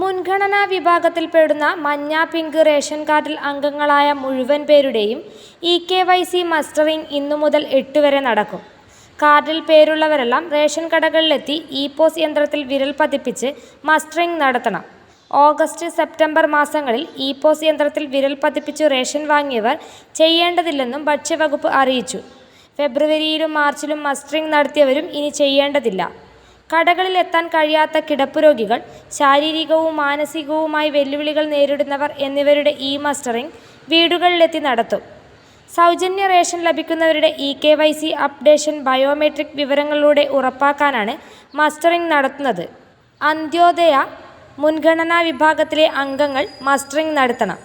മുൻഗണനാ വിഭാഗത്തിൽപ്പെടുന്ന മഞ്ഞ പിങ്ക് റേഷൻ കാർഡിൽ അംഗങ്ങളായ മുഴുവൻ പേരുടെയും E K Y C mustering ഇന്നു മുതൽ എട്ട് വരെ നടക്കും. കാർഡിൽ പേരുള്ളവരെല്ലാം റേഷൻ കടകളിലെത്തി ഇ പോസ് യന്ത്രത്തിൽ വിരൽ പതിപ്പിച്ച് മസ്റ്ററിംഗ് നടത്തണം. ഓഗസ്റ്റ് സെപ്റ്റംബർ മാസങ്ങളിൽ ഇ പോസ് യന്ത്രത്തിൽ വിരൽ പതിപ്പിച്ചു റേഷൻ വാങ്ങിയവർ ചെയ്യേണ്ടതില്ലെന്നും ഭക്ഷ്യവകുപ്പ് അറിയിച്ചു. ഫെബ്രുവരിയിലും മാർച്ചിലും മസ്റ്ററിംഗ് നടത്തിയവരും ഇനി ചെയ്യേണ്ടതില്ല. കടകളിൽ എത്താൻ കഴിയാത്ത കിടപ്പ് രോഗികൾ ശാരീരികവും മാനസികവുമായി വെല്ലുവിളികൾ നേരിടുന്നവർ എന്നിവരുടെ ഇ മസ്റ്ററിംഗ് വീടുകളിലെത്തി നടത്തും. സൗജന്യ ration ലഭിക്കുന്നവരുടെ E K Y C updation biometric വിവരങ്ങളിലൂടെ ഉറപ്പാക്കാനാണ് മസ്റ്ററിംഗ് നടത്തുന്നത്. അന്ത്യോദയ മുൻഗണനാ വിഭാഗത്തിലെ അംഗങ്ങൾ മസ്റ്ററിംഗ് നടത്തണം.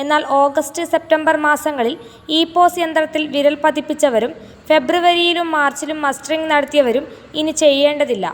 എന്നാൽ ഓഗസ്റ്റ് സെപ്റ്റംബർ മാസങ്ങളിൽ ഇ പോസ് യന്ത്രത്തിൽ വിരൽ പതിപ്പിച്ചവരും ഫെബ്രുവരിയിലും മാർച്ചിലും മസ്റ്ററിംഗ് നടത്തിയവരും ഇനി ചെയ്യേണ്ടതില്ല.